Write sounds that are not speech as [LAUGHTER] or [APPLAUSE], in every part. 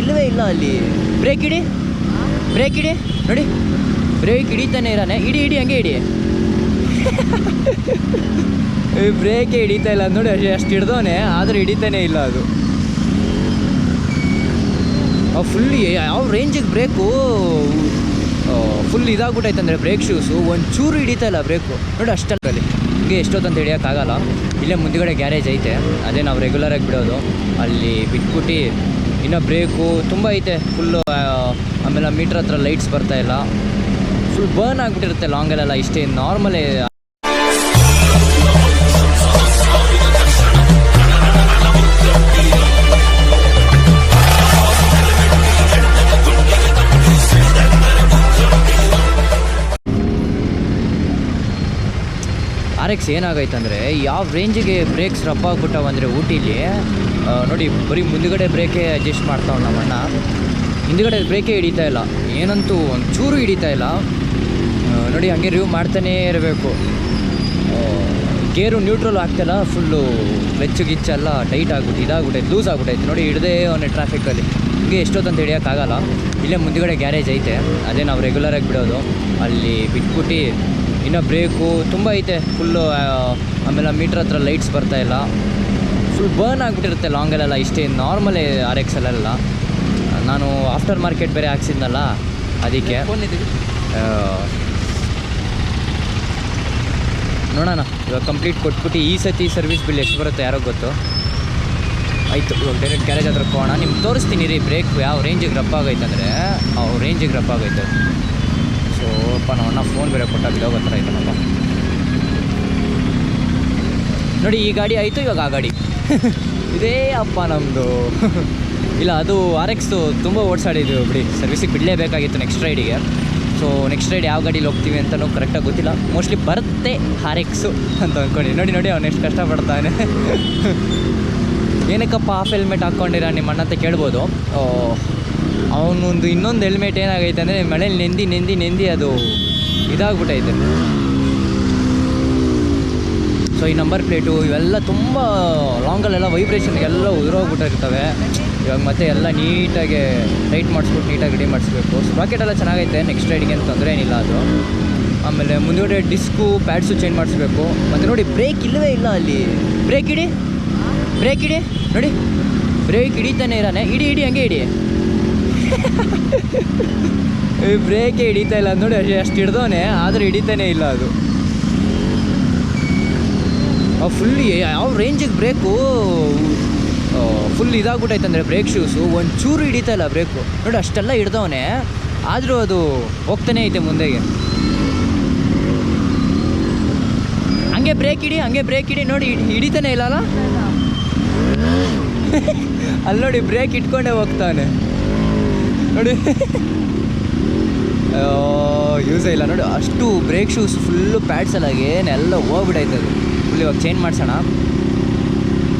ಇಲ್ಲವೇ ಇಲ್ಲ ಅಲ್ಲಿ. ಬ್ರೇಕ್ ಇಡಿ. ಬ್ರೇಕ್ ಇಡಿ. ನೋಡಿ. ಬ್ರೇಕ್ ಹಿಡಿತಾನೆ ಇರಾನೆ. ಇಡಿ ಇಡಿ, ಹಂಗೆ ಇಡಿ ಬ್ರೇಕ್ ಹಿಡಿತಾ ಇಲ್ಲ. ನೋಡಿ, ಅಷ್ಟು ಹಿಡ್ದವನೆ. ಆದರೆ ಹಿಡಿತಾನೆ ಇಲ್ಲ ಅದು. ಫುಲ್ ಯಾವ ರೇಂಜಿಗೆ ಬ್ರೇಕು ಫುಲ್ ಇದಾಗ್ಬಿಟ್ಟೈತೆ ಅಂದರೆ ಬ್ರೇಕ್ ಶೂಸು ಒಂಚೂರು ಹಿಡಿತಾ ಇಲ್ಲ ಬ್ರೇಕು ನೋಡಿ, ಅಷ್ಟಲ್ಲಿ. ಹಿಂಗೆ ಎಷ್ಟೊತ್ತಂತ ಹಿಡಿಯೋಕ್ಕಾಗಲ್ಲ. ಇಲ್ಲೇ ಮುಂದ್ಗಡೆ ಗ್ಯಾರೇಜ್ ಐತೆ. ಅದೇ ನಾವು ರೆಗ್ಯುಲರಾಗಿ ಬಿಡೋದು. ಅಲ್ಲಿ ಬಿಟ್ಬಿಟ್ಟು ಇನ್ನು ಬ್ರೇಕು ತುಂಬ ಐತೆ. ಫುಲ್ಲು ಆಮೇಲೆ ಮೀಟ್ರ್ ಹತ್ರ ಲೈಟ್ಸ್ ಬರ್ತಾ ಇಲ್ಲ. ಫುಲ್ ಬರ್ನ್ ಆಗಿಬಿಟ್ಟಿರುತ್ತೆ ಲಾಂಗಲ್ಲೆಲ್ಲ ಇಷ್ಟೇ. ನಾರ್ಮಲೇ ಆರ್ ಎಕ್ಸ್ ಏನಾಗೈತೆ ಅಂದರೆ ಯಾವ ರೇಂಜಿಗೆ ಬ್ರೇಕ್ಸ್ ರಪ್ಪಾಗ್ಬಿಟ್ಟವಂದರೆ ಊಟಿಲಿ ನೋಡಿ, ಬರೀ ಮುಂದುಗಡೆ ಬ್ರೇಕೇ ಅಡ್ಜಸ್ಟ್ ಮಾಡ್ತಾವ್ ನಮ್ಮಣ್ಣ ಹಿಂದುಗಡೆ ಬ್ರೇಕೇ ಹಿಡಿತಾ ಇಲ್ಲ. ಏನಂತೂ ಒಂಚೂರು ಹಿಡಿತಾ ಇಲ್ಲ. ನೋಡಿ, ಹಂಗೆ ರಿವ್ಯೂ ಮಾಡ್ತಾನೇ ಇರಬೇಕು. ಗೇರು ನ್ಯೂಟ್ರಲ್ ಆಗ್ತಿಲ್ಲ ಫುಲ್ಲು ಕ್ಲಚ್ಚು ಗಿಚ್ಚೆಲ್ಲ ಟೈಟ್ ಆಗ್ಬಿಟ್ಟು ಇದಾಗ್ಬಿಟ್ಟೈತೆ ಲೂಸ್ ಆಗ್ಬಿಟ್ಟೈತೆ ನೋಡಿ, ಹಿಡ್ದೇ ಅವನೇ ಟ್ರಾಫಿಕಲ್ಲಿ ಹಿಂಗೆ ಎಷ್ಟೊತ್ತಂತ ಹಿಡಿಯೋಕ್ಕಾಗಲ್ಲ ಇಲ್ಲೇ ಮುಂದುಗಡೆ ಗ್ಯಾರೇಜ್ ಐತೆ. ಅದೇ ನಾವು ರೆಗ್ಯುಲರಾಗಿ ಬಿಡೋದು. ಅಲ್ಲಿ ಬಿಟ್ಬಿಟ್ಟು ಇನ್ನು ಬ್ರೇಕು ತುಂಬ ಐತೆ. ಫುಲ್ಲು ಆಮೇಲೆ ಮೀಟ್ರ್ ಹತ್ರ ಲೈಟ್ಸ್ ಬರ್ತಾಯಿಲ್ಲ ಫುಲ್ ಬರ್ನ್ ಆಗಿಬಿಟ್ಟಿರುತ್ತೆ ಲಾಂಗಲ್ಲೆಲ್ಲ ಇಷ್ಟೇ ನಾರ್ಮಲೇ ಆರ್ ಎಕ್ಸಲ್ಲೆಲ್ಲ ನಾನು ಆಫ್ಟರ್ ಮಾರ್ಕೆಟ್ ಬೇರೆ ಹಾಕ್ಸಿದ್ನಲ್ಲ ಅದಕ್ಕೆ. ನೋಡೋಣ ಇವಾಗ ಕಂಪ್ಲೀಟ್ ಕೊಟ್ಬಿಟ್ಟು ಈ ಸತಿ ಸರ್ವಿಸ್ ಬಿಲ್ ಎಷ್ಟು ಬರುತ್ತೆ ಯಾರೋ ಗೊತ್ತು? ಆಯಿತು ಇವಾಗ ಡೈರೆಕ್ಟ್ ಗ್ಯಾರೇಜ್ ಹತ್ರ ಹೋಗೋಣ. ನಿಮ್ಗೆ ತೋರಿಸ್ತೀನಿ ರೀ ಬ್ರೇಕ್ ಯಾವ ರೇಂಜಿಗೆ ರಪ್ಪ ಆಗೈತೆ ಅಂದರೆ ಆ ರೇಂಜಿಗೆ ರಪ್ಪ ಆಗೈತೆ. ಸೊ ಅಪ್ಪ ನಮ್ಮ ಫೋನ್ ಬೇರೆ ಕೊಟ್ಟ ಬಿಡೋಗ ಹತ್ರ ಐತನಪ್ಪ ನೋಡಿ, ಈ ಗಾಡಿ ಆಯಿತು, ಇವಾಗ ಆ ಗಾಡಿ. [LAUGHS] ಇದೇ ಅಪ್ಪ ನಮ್ಮದು [LAUGHS] ಇಲ್ಲ, ಅದು ಆರ್ ಎಕ್ಸು ತುಂಬ ಓಡಿಸಾಡಿದ್ದೀವಿ ಬಿಡಿ. ಸರ್ವಿಸಿಗೆ ಬಿಡಲೇಬೇಕಾಗಿತ್ತು ನೆಕ್ಸ್ಟ್ ರೈಡಿಗೆ ಸೊ ನೆಕ್ಸ್ಟ್ ರೈಡ್ ಯಾವ ಗಾಡೀಲಿ ಹೋಗ್ತೀವಿ ಅಂತಲೂ ಕರೆಕ್ಟಾಗಿ ಗೊತ್ತಿಲ್ಲ. ಮೋಸ್ಟ್ಲಿ ಬರುತ್ತೆ ಆರ್ ಎಕ್ಸು ಅಂತ ಅಂದ್ಕೊಂಡು ನೋಡಿ ನೋಡಿ ಅವ್ನು ಎಷ್ಟು ಕಷ್ಟಪಡ್ತಾನೆ. [LAUGHS] ಏನಕ್ಕಪ್ಪ ಆಫ್ ಹೆಲ್ಮೆಟ್ ಹಾಕ್ಕೊಂಡಿರ ನಿಮ್ಮ ಅಣ್ಣ ಅಂತ ಕೇಳ್ಬೋದು. ಅವನೊಂದು ಇನ್ನೊಂದು ಹೆಲ್ಮೆಟ್ ಏನಾಗೈತೆ ಅಂದರೆ, ಮನೇಲಿ ನೆಂದಿ ನೆಂದಿ ನೆಂದಿ ಅದು ಇದಾಗ್ಬಿಟ್ಟೈತೆ ಸೊ ಈ ನಂಬರ್ ಪ್ಲೇಟು ಇವೆಲ್ಲ ತುಂಬ ಲಾಂಗಲ್ಲೆಲ್ಲ ವೈಬ್ರೇಷನ್ ಎಲ್ಲ ಉದುರೋಗ್ಬಿಟ್ಟಿರ್ತವೆ. ಇವಾಗ ಮತ್ತೆ ಎಲ್ಲ ನೀಟಾಗಿ ಟೈಟ್ ಮಾಡಿಸ್ಬಿಟ್ಟು ನೀಟಾಗಿ ರೆಡಿ ಮಾಡಿಸ್ಬೇಕು. ಸ್ಪ್ರಾಕೆಟ್ ಎಲ್ಲ ಚೆನ್ನಾಗೈತೆ ನೆಕ್ಸ್ಟ್ ರೈಡಿಗೆ ಅಂತ ತೊಂದರೆ ಏನಿಲ್ಲ ಅದು. ಆಮೇಲೆ ಮುಂದುಗಡೆ ಡಿಸ್ಕು ಪ್ಯಾಡ್ಸು ಚೇಂಜ್ ಮಾಡಿಸ್ಬೇಕು. ಮತ್ತು ನೋಡಿ ಬ್ರೇಕ್ ಇಲ್ಲವೇ ಇಲ್ಲ ಅಲ್ಲಿ. ಬ್ರೇಕ್ ಇಡಿ. ಬ್ರೇಕ್ ಇಡಿ. ನೋಡಿ. ಬ್ರೇಕ್ ಹಿಡಿತಾನೆ ಇರಾನೆ ಇಡಿ ಇಡಿ, ಹಂಗೆ ಇಡಿ ಬ್ರೇಕೇ [LAUGHS] ಹಿಡಿತಾ ಇಲ್ಲ. ನೋಡಿ ಅಷ್ಟು ಹಿಡ್ದವನೇ, ಆದ್ರೆ ಹಿಡಿತಾನೆ ಇಲ್ಲ ಅದು. ಫುಲ್ ಯಾವ ರೇಂಜಿಗೆ ಬ್ರೇಕು ಫುಲ್ ಇದಾಗ್ಬಿಟ್ಟೈತೆ ಅಂದರೆ ಬ್ರೇಕ್ ಶೂಸು ಒಂಚೂರು ಹಿಡಿತಾ ಇಲ್ಲ ಬ್ರೇಕು ನೋಡಿ, ಅಷ್ಟೆಲ್ಲ ಹಿಡ್ದವನೆ, ಆದರೂ ಅದು ಹೋಗ್ತಾನೆ ಐತೆ ಮುಂದೆಗೆ. ಹಂಗೆ ಬ್ರೇಕ್ ಇಡಿ ಹಂಗೆ ಬ್ರೇಕ್ ಇಡಿ ನೋಡಿ, ಹಿಡಿ- ಹಿಡಿತಾನೆ ಇಲ್ಲ ಅಲ್ಲ? [LAUGHS] ನೋಡಿ ಬ್ರೇಕ್ ಇಟ್ಕೊಂಡೇ ಹೋಗ್ತಾನೆ. ನೋಡಿ. ಯೂಸೇ ಇಲ್ಲ. ನೋಡಿ, ಅಷ್ಟು ಬ್ರೇಕ್ ಶೂಸ್ ಫುಲ್ಲು ಪ್ಯಾಡ್ಸಲ್ಲಾಗಿ ಎಲ್ಲ ಹೋಗ್ಬಿಡೈತೆ ಅದು. ಇವಾಗ ಚೇಂಜ್ ಮಾಡಿಸೋಣ.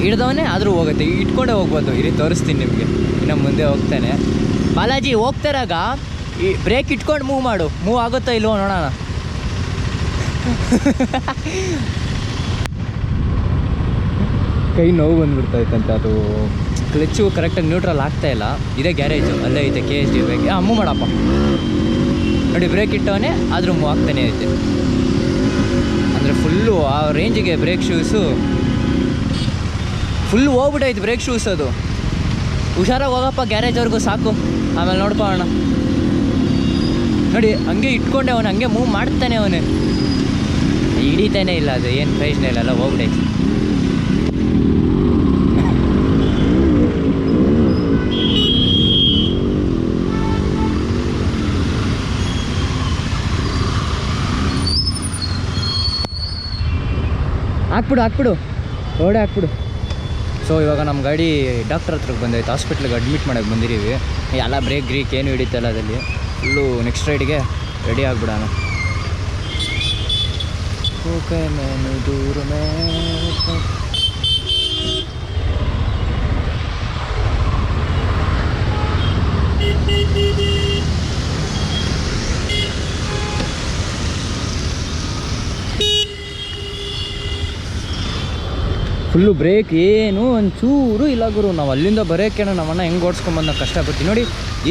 ಹಿಡ್ದವನೇ ಆದರೂ ಹೋಗುತ್ತೆ. ಇಟ್ಕೊಂಡೇ ಹೋಗ್ಬೋದು. ಇಲ್ಲಿ ತೋರಿಸ್ತೀನಿ ನಿಮಗೆ. ಇನ್ನು ಮುಂದೆ ಹೋಗ್ತೇನೆ. ಬಾಲಾಜಿ, ಹೋಗ್ತಾರಾಗ ಈ ಬ್ರೇಕ್ ಇಟ್ಕೊಂಡು ಮೂವ್ ಮಾಡು. ಮೂವ್ ಆಗುತ್ತೋ ಇಲ್ವೋ ನೋಡೋಣ. ಕೈ ನೋವು ಬಂದ್ಬಿಡ್ತೈತಂತೆ ಅದು ಕ್ಲಚ್ಚು ಕರೆಕ್ಟಾಗಿ ನ್ಯೂಟ್ರಲ್ ಆಗ್ತಾ ಇಲ್ಲ. ಇದೇ ಗ್ಯಾರೇಜು ಅಲ್ಲೇ ಐತೆ K H D brake move ಮಾಡಪ್ಪ. ನೋಡಿ ಬ್ರೇಕ್ ಇಟ್ಟವನೇ ಆದರೂ ಮೂವ್ ಆಗ್ತಾನೆ ಐತೆ. ಫುಲ್ಲು ಆ ರೇಂಜಿಗೆ ಬ್ರೇಕ್ ಶೂಸು ಫುಲ್ ಹೋಗ್ಬಿಟ್ಟೈತೆ ಬ್ರೇಕ್ ಶೂಸ್ ಅದು. ಹುಷಾರಾಗಿ ಹೋಗಪ್ಪ ಗ್ಯಾರೇಜ್ವರೆಗೂ ಸಾಕು. ಆಮೇಲೆ ನೋಡ್ಕೊಳ್ಳೋಣ ನೋಡಿ, ಹಂಗೆ ಇಟ್ಕೊಂಡೆ ಅವನು, ಹಂಗೆ ಮೂವ್ ಮಾಡ್ತಾನೆ ಅವನು. ಹಿಡಿತಾನೆ ಇಲ್ಲ ಅದು, ಏನು ಪ್ರಯೋಜನ ಇಲ್ಲ ಅಲ್ಲ ಹಾಕ್ಬಿಡು ಹಾಕ್ಬಿಡು. ಓಡೆ ಹಾಕ್ಬಿಡು. ಸೊ ಇವಾಗ ನಮ್ಮ ಗಾಡಿ ಡಾಕ್ಟರ್ ಹತ್ರಕ್ಕೆ ಬಂದೈತೆ ಹಾಸ್ಪಿಟ್ಲಿಗೆ ಅಡ್ಮಿಟ್ ಮಾಡೋಕೆ ಬಂದಿದ್ದೀವಿ. ಎಲ್ಲ ಬ್ರೇಕ್ ಗ್ರೀಕ್ ಏನು ಹಿಡಿತಲ್ಲ ಅದಲ್ಲಿ ಫುಲ್ಲು ನೆಕ್ಸ್ಟ್ ರೈಡ್ಗೆ ರೆಡಿ ಆಗಿಬಿಡೋಣ. ಓಕೆ ಮೇನು ದೂರ ಮೇ ಫುಲ್ಲು ಬ್ರೇಕ್ ಏನು ಒಂಚೂರು ಇಲ್ಲ ಗುರು. ನಾವು ಅಲ್ಲಿಂದ ಬರೋಕ್ಕೇನೋ ನಮ್ಮಣ್ಣ ಹೆಂಗೆ ಓಡಿಸ್ಕೊಂಬಂದು ಕಷ್ಟಪಡ್ತೀವಿ ನೋಡಿ,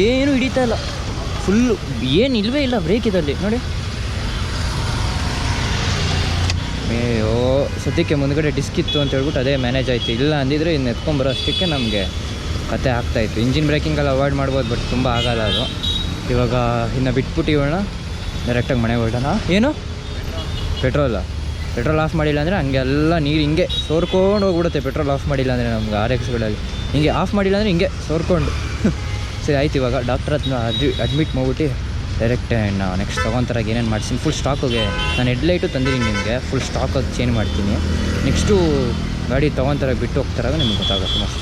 ಏನು ಹಿಡಿತಾ ಇಲ್ಲ. ಫುಲ್ಲು ಏನು ಇಲ್ಲವೇ ಇಲ್ಲ ಬ್ರೇಕ್ ಇದರಲ್ಲಿ. ನೋಡಿ. ಅಯ್ಯೋ ಸದ್ಯಕ್ಕೆ ಮುಂದ್ಗಡೆ ಡಿಸ್ಕ್ ಇತ್ತು ಅಂತ ಹೇಳ್ಬಿಟ್ಟು ಅದೇ ಮ್ಯಾನೇಜ್ ಆಯಿತು. ಇಲ್ಲ ಅಂದಿದ್ರೆ ಇನ್ನು ಎತ್ಕೊಂಬರೋ ಅಷ್ಟಕ್ಕೆ ನಮಗೆ ಕತೆ ಆಗ್ತಾಯಿತ್ತು ಇಂಜಿನ್ ಬ್ರೇಕಿಂಗಲ್ಲಿ ಅವಾಯ್ಡ್ ಮಾಡ್ಬೋದು ಬಟ್ ತುಂಬ ಆಗಲ್ಲ ಅದು. ಇವಾಗ ಇನ್ನು ಬಿಟ್ಬಿಟ್ಟು ಇವಳನ್ನ ಡೈರೆಕ್ಟಾಗಿ ಮನೆಗೆ ಹೊರಡೋಣ ಏನು? ಪೆಟ್ರೋಲ ಪೆಟ್ರೋಲ್ ಆಫ್ ಮಾಡಿಲ್ಲ ಅಂದರೆ ಹಂಗೆಲ್ಲ ನೀರು ಹಿಂಗೆ ಸೋರ್ಕೊಂಡು ಹೋಗ್ಬಿಡುತ್ತೆ ಪೆಟ್ರೋಲ್ ಆಫ್ ಮಾಡಿಲ್ಲ ಅಂದರೆ ನಮ್ಗೆ ಆರ್ ಎಕ್ಸ್ಗಳಲ್ಲಿ ಹಿಂಗೆ ಆಫ್ ಮಾಡಿಲ್ಲ ಅಂದರೆ ಹಿಂಗೆ ಸೋರ್ಕೊಂಡು. [LAUGHS] ಸರಿ, ಆಯ್ತು ಇವಾಗ ಡಾಕ್ಟ್ರ್ ಹತ್ರ ಅಡ್ಮಿ ಅಡ್ಮಿಟ್ ಮಾಡ್ಬಿಟ್ಟು ಡೈರೆಕ್ಟ್ ನಾನು ನೆಕ್ಸ್ಟ್ ತೊಗೊತಾರಾಗ ಏನೇನು ಮಾಡ್ತೀನಿ ಫುಲ್ ಸ್ಟಾಕಿಗೆ ನಾನು ಹೆಡ್ಲೈಟು ತಂದಿದ್ದೀನಿ ನಿಮಗೆ ಫುಲ್ ಸ್ಟಾಕಾಗಿ ಚೇಂಜ್ ಮಾಡ್ತೀನಿ. ನೆಕ್ಸ್ಟು ಗಾಡಿ ತೊಗೊತಾರಾಗ ಬಿಟ್ಟು ಹೋಗ್ತಾರಾಗ ನಿಮ್ಗೆ ಗೊತ್ತಾಗುತ್ತೆ. ಮಸ್ತ್